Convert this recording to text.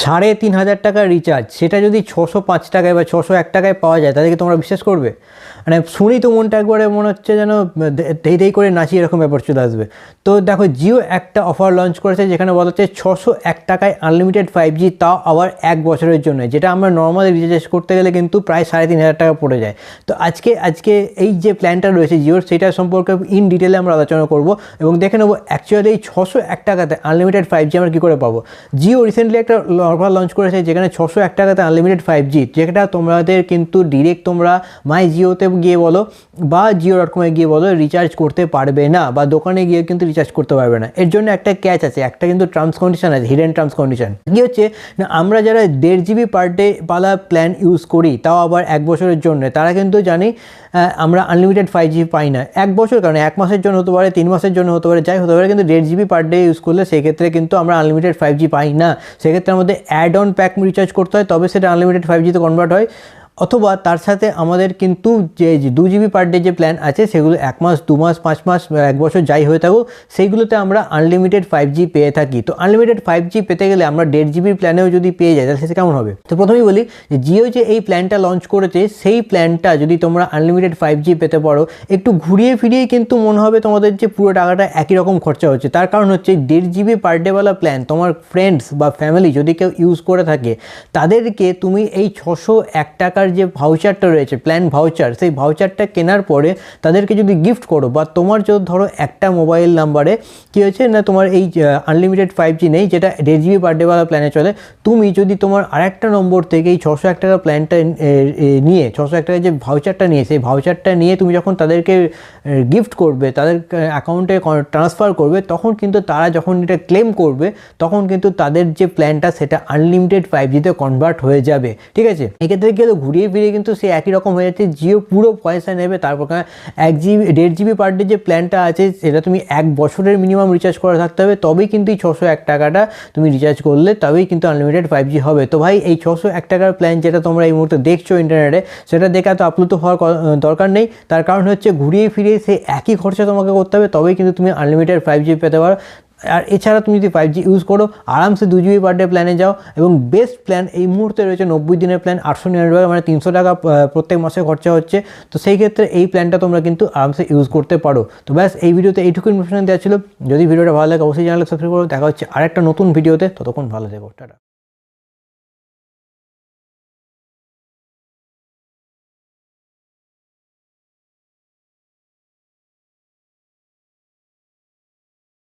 সাড়ে তিন হাজার টাকার রিচার্জ সেটা যদি ছশো পাঁচ টাকায় বা ছশো এক টাকায় পাওয়া যায়, তাদেরকে তোমরা বিশ্বাস করবে? মানে শুনি তো মনটা একবারে মনে হচ্ছে যেন দেই দেই করে নাচি এরকম ব্যাপার চলে আসবে। তো দেখো, জিও একটা অফার লঞ্চ করেছে যেখানে বলা হচ্ছে ছশো এক টাকায় আনলিমিটেড ফাইভ জি তাও আবার এক বছরের জন্য। যেটা আমরা নর্মালি রিচার্জ করতে গেলে কিন্তু প্রায় সাড়ে তিন হাজার টাকা পড়ে যায়। তো আজকে আজকে এই যে প্ল্যানটা রয়েছে জিওর, সেটা সম্পর্কে ইন ডিটেলে আমরা আলোচনা করব এবং দেখে নেব অ্যাকচুয়ালি এই ছশো এক টাকাতে আনলিমিটেড ফাইভ জি আমরা কী করে পাবো। জিও রিসেন্টলি একটা অফার লঞ্চ করেছে যেখানে ছশো এক টাকাতে আনলিমিটেড ফাইভ জি যেটা তোমাদের কিন্তু ডিরেক্ট তোমরা মাই জিওতে গিয়ে বলো বা জিও ডট কমে গিয়ে বলো রিচার্জ করতে পারবে না বা দোকানে গিয়ে কিন্তু রিচার্জ করতে পারবে না। এর জন্য একটা ক্যাচ আছে, একটা কিন্তু টার্মস কন্ডিশন আছে হিডেন টার্মস কন্ডিশন কী হচ্ছে না, আমরা যারা দেড় জিবি পার ডে পালা প্ল্যান ইউজ করি, তাও আবার এক বছরের জন্য, তারা কিন্তু জানি আমরা আনলিমিটেড ফাইভ জিবি পাই না। এক বছর কারণে এক মাসের জন্য হতে পারে, তিন মাসের জন্য হতে পারে, যাই হতে পারে, কিন্তু দেড় জিবি পার ডে ইউজ করলে সেক্ষেত্রে কিন্তু আমরা আনলিমিটেড ফাইভ জি পাই না। সেক্ষেত্রে আমাদের অ্যাড অন প্যাক রিচার্জ করতে হয় তবে সেটা আনলিমিটেড ফাইভ জিতে কনভার্ট হয়। অথবা তার সাথে আমাদের কিন্তু যে দু জিবি পার ডে যে প্ল্যান আছে, সেগুলো এক মাস, দু মাস, পাঁচ মাস এক বছর যাই হয়ে থাকুক, সেইগুলোতে আমরা আনলিমিটেড ফাইভ জি পেয়ে থাকি। তো আনলিমিটেড ফাইভ জি পেতে গেলে আমরা দেড় জিবির প্ল্যানেও যদি পেয়ে যাই, তাহলে সেটা কেমন হবে? তো প্রথমেই বলি যে, জিও যে এই প্ল্যানটা লঞ্চ করেছে, সেই প্ল্যানটা যদি তোমরা আনলিমিটেড ফাইভ জি পেতে পারো, একটু ঘুরিয়ে ফিরিয়ে কিন্তু মনে হবে তোমাদের যে পুরো টাকাটা একই রকম খরচা হচ্ছে। তার কারণ হচ্ছে দেড় জিবি পার ডেওয়ালা প্ল্যান তোমার ফ্রেন্ডস বা ফ্যামিলি যদি কেউ ইউজ করে থাকে, তাদেরকে তুমি এই ছশো এক টাকার যে ভাউচারটা রয়েছে প্ল্যান ভাউচার সেই ভাউচারটা কেনার পরে তাদেরকে যদি গিফট করো, বা তোমার যদি ধরো একটা মোবাইল নাম্বারে কী হয়েছে না তোমার এই আনলিমিটেড ফাইভ জি নেই, যেটা দেড় জিবি পার ডেওয়ালা প্ল্যানে চলে, তুমি যদি তোমার আরেকটা নম্বর থেকে এই ছশো এক টাকার প্ল্যানটা নিয়ে, ছশো এক টাকার যে ভাউচারটা নিয়ে, সেই ভাউচারটা নিয়ে তুমি যখন তাদেরকে গিফট করবে, তাদের অ্যাকাউন্টে ট্রান্সফার করবে, তখন কিন্তু তারা যখন এটা ক্লেম করবে, তখন কিন্তু তাদের যে প্ল্যানটা সেটা আনলিমিটেড ফাইভ জিতে কনভার্ট হয়ে যাবে, ঠিক আছে? এক্ষেত্রে গেলে ঘুরিয়ে ফিরিয়ে কিন্তু সে একই রকম হয়ে যাচ্ছে। জিও পুরো পয়সা নেবে, তারপর এক জিবি, দেড় জিবি পার ডে যে প্ল্যানটা আছে, সেটা তুমি এক বছরের মিনিমাম রিচার্জ করা থাকতে হবে, তবেই কিন্তু এই ছশো এক টাকাটা তুমি রিচার্জ করলে, তবেই কিন্তু আনলিমিটেড ফাইভ জি হবে। তো ভাই, এই ছশো এক টাকার প্ল্যান যেটা তোমরা এই মুহূর্তে দেখছ ইন্টারনেটে সেটা দেখে তো আপ্লুত হওয়ার দরকার নেই। তার কারণ হচ্ছে, ঘুরিয়ে ফিরিয়ে সেই একই খরচা তোমাকে করতে হবে, তবেই কিন্তু তুমি আনলিমিটেড ফাইভ জি পেতে পারো। আর এছাড়া তুমি যদি ফাইভ জি ইউজ করো, আরামসে দু জিবি পার ডে প্ল্যানে যাও এবং বেস্ট প্ল্যান এই মুহূর্তে রয়েছে নব্বই দিনের প্ল্যান আটশো নিরানব্বই মানে তিনশো টাকা প্রত্যেক মাসে খরচা হচ্ছে। তো সেই ক্ষেত্রে এই প্ল্যানটা তোমরা কিন্তু আরামসে ইউজ করতে পারো। তো ব্যাস, এই ভিডিওতে এইটুকু ইনফরমেশন দেওয়া ছিল। যদি ভিডিওটা ভালো লাগে, অবশ্যই জানালে সাবস্ক্রাইব করো। দেখা হচ্ছে আরেকটা নতুন ভিডিওতে। ততক্ষণ ভালো থেকো। টাটা।